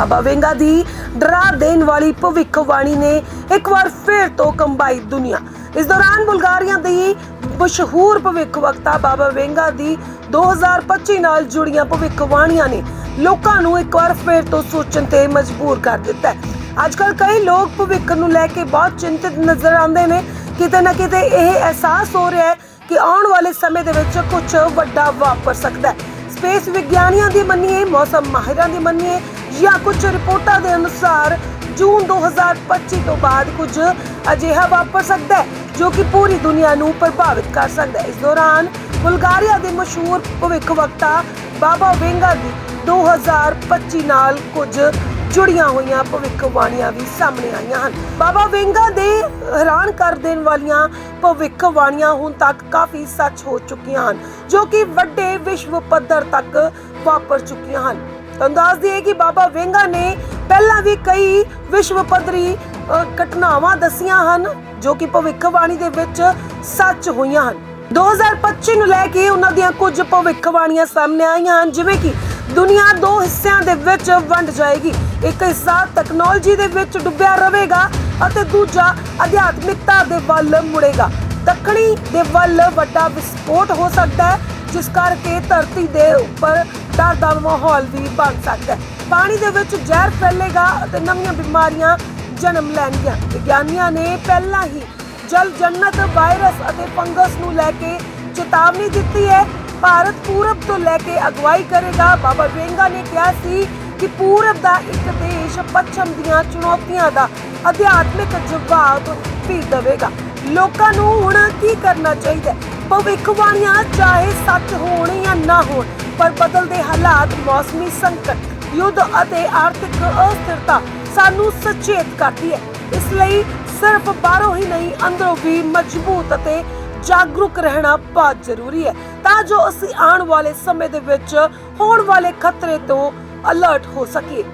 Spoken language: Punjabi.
ਬਾਬਾ ਵੇਂਗਾ ਦੀ ਡਰਾ ਦੇਣ ਵਾਲੀ ਭਵਿੱਖਬਾਣੀ ਨੇ ਇੱਕ ਵਾਰ ਫੇਰ ਤੋਂ ਕੰਬਾਈ ਦੁਨੀਆ। ਇਸ ਦੌਰਾਨ ਬੁਲਗਾਰੀਆ ਦੀ ਮਸ਼ਹੂਰ ਭਵਿੱਖਵਕਤਾ ਬਾਬਾ ਵੇਂਗਾ ਦੀ 2025 ਨਾਲ ਜੁੜੀਆਂ ਭਵਿੱਖਬਾਣੀਆਂ ਨੇ ਲੋਕਾਂ ਨੂੰ ਇੱਕ ਵਾਰ ਫੇਰ ਤੋਂ ਸੋਚਣ ਤੇ ਮਜਬੂਰ ਕਰ ਦਿੱਤਾ ਹੈ। ਅੱਜ ਕਈ ਲੋਕ ਭਵਿੱਖ ਨੂੰ ਲੈ ਕੇ ਬਹੁਤ ਚਿੰਤਿਤ ਨਜ਼ਰ ਆਉਂਦੇ ਨੇ। ਕਿਤੇ ਨਾ ਕਿਤੇ ਇਹ ਅਹਿਸਾਸ ਹੋ ਰਿਹਾ ਹੈ ਕਿ ਆਉਣ ਵਾਲੇ ਸਮੇਂ ਦੇ ਵਿੱਚ ਕੁਝ ਵੱਡਾ ਵਾਪਰ ਸਕਦਾ ਹੈ। ਸਪੇਸ ਵਿਗਿਆਨੀਆਂ ਦੀ ਮੰਨੀਏ, ਮੌਸਮ ਮਾਹਿਰਾਂ ਦੀ ਮੰਨੀਏ ਜਾਂ ਕੁਝ ਰਿਪੋਰਟਾਂ ਦੇ ਅਨੁਸਾਰ ਜੂਨ 2025 ਤੋਂ ਬਾਅਦ ਕੁਝ ਅਜਿਹਾ ਵਾਪਰ ਸਕਦਾ ਹੈ, ਜੋ ਕਿ ਪੂਰੀ ਦੁਨੀਆ ਨੂੰ ਪ੍ਰਭਾਵਿਤ ਕਰ ਸਕਦਾ ਹੈ। ਇਸ ਦੌਰਾਨ ਬੁਲਗਾਰੀਆ ਦੇ ਮਸ਼ਹੂਰ ਭਵਿੱਖਵਕਤਾ ਬਾਬਾ ਵੇਂਗਾ ਦੀ 2025 ਨਾਲ ਕੁਝ ਜੁੜੀਆਂ ਹੋਈਆਂ ਭਵਿੱਖਬਾਣੀਆਂ ਵੀ ਸਾਹਮਣੇ ਆਈਆਂ ਹਨ। ਬਾਬਾ ਵੇਂਗਾ ਦੇ ਹੈਰਾਨ ਕਰ ਦੇਣ ਵਾਲੀਆਂ ਭਵਿੱਖਬਾਣੀਆਂ ਹੁਣ ਤੱਕ ਕਾਫੀ ਸੱਚ ਹੋ ਚੁੱਕੀਆਂ ਹਨ, ਜੋ ਕਿ ਵੱਡੇ ਵਿਸ਼ਵ ਪੱਧਰ ਤੱਕ ਵਾਪਰ ਚੁੱਕੀਆਂ ਹਨ। ਤੁਹਾਨੂੰ ਦੱਸ ਦਈਏ ਕਿ ਬਾਬਾ ਵੇਂਗਾ ਨੇ ਪਹਿਲਾਂ ਵੀ ਕਈ ਵਿਸ਼ਵ ਪੱਧਰੀ ਘਟਨਾਵਾਂ ਦਸੀਆਂ ਹਨ ਜੋ ਕਿ ਭਵਿੱਖਬਾਣੀ ਦੇ ਵਿੱਚ ਸੱਚ ਹੋਈਆਂ ਹਨ। 2025 ਨੂੰ ਲੈ ਕੇ ਉਹਨਾਂ ਦੀਆਂ ਕੁਝ ਭਵਿੱਖਬਾਣੀਆਂ ਸਾਹਮਣੇ ਆਈਆਂ ਹਨ, ਜਿਵੇਂ ਕਿ ਦੁਨੀਆ ਦੋ ਹਿੱਸਿਆਂ ਦੇ ਵਿੱਚ ਵੰਡ ਜਾਏਗੀ। ਇੱਕ ਹਿੱਸਾ ਟੈਕਨੋਲੋਜੀ ਦੇ ਵਿੱਚ ਡੁੱਬਿਆ ਰਹੇਗਾ ਅਤੇ ਦੂਜਾ ਅਧਿਆਤਮਿਕਤਾ ਦੇ ਵੱਲ ਮੁੜੇਗਾ। ਦੱਖਣੀ ਦੇ ਵੱਲ ਵੱਡਾ ਵਿਸਫੋਟ ਹੋ ਸਕਦਾ ਹੈ। ਜਿਸ ਕਰਕੇ ਧਰਤੀ ਦੇ ਉੱਪਰ ਡਰ ਦਾ ਮਾਹੌਲ ਵੀ ਬਣ ਸਕਦਾ ਹੈ। ਪਾਣੀ ਦੇ ਵਿੱਚ ਜ਼ਹਿਰ ਫੈਲੇਗਾ ਅਤੇ ਨਵੀਆਂ ਬਿਮਾਰੀਆਂ ਜਨਮ ਲੈਣਗੀਆਂ। ਵਿਗਿਆਨੀਆਂ ਨੇ ਪਹਿਲਾਂ ਹੀ ਜਲ ਜੰਨਤ ਵਾਇਰਸ ਅਤੇ ਫੰਗਸ ਨੂੰ ਲੈ ਕੇ ਚੇਤਾਵਨੀ ਦਿੱਤੀ ਹੈ। ਭਾਰਤ ਪੂਰਬ ਤੋਂ ਲੈ ਕੇ ਅਗਵਾਈ ਕਰੇਗਾ। ਬਾਬਾ ਵੇਂਗਾ ਨੇ ਕਿਹਾ ਸੀ ਕਿ ਪੂਰਬ ਦਾ ਇੱਕ ਦੇਸ਼ ਪੱਛਮ ਦੀਆਂ ਚੁਣੌਤੀਆਂ ਦਾ ਅਧਿਆਤਮਿਕ ਜਵਾਬ ਵੀ ਦੇਵੇਗਾ। ਲੋਕਾਂ ਨੂੰ ਹੁਣ ਕੀ ਕਰਨਾ ਚਾਹੀਦਾ ਭਵਿੱਖਬਾਣੀਆਂ ਚਾਹੇ ਸੱਚ ਹੋਣ ਜਾਂ ਨਾ ਹੋਣ, ਪਰ ਬਦਲਦੇ ਹਾਲਾਤ, ਮੌਸਮੀ ਸੰਕਟ, ਯੁੱਧ ਅਤੇ ਆਰਥਿਕ ਅਸਥਿਰਤਾ ਸਾਨੂੰ ਸੁਚੇਤ ਕਰਦੀ ਹੈ। ਇਸ ਲਈ ਸਿਰਫ ਬਾਹਰੋਂ ਹੀ ਨਹੀਂ, ਅੰਦਰੋਂ ਵੀ ਮਜ਼ਬੂਤ ਅਤੇ ਜਾਗਰੂਕ ਰਹਿਣਾ ਬਹੁਤ ਜ਼ਰੂਰੀ ਹੈ। ਤਾਂ ਜੋ ਅਸੀਂ ਆਉਣ ਵਾਲੇ ਸਮੇਂ ਦੇ ਵਿੱਚ ਹੋਣ ਵਾਲੇ ਖਤਰੇ ਤੋਂ ਅਲਰਟ ਹੋ ਸਕੀਏ।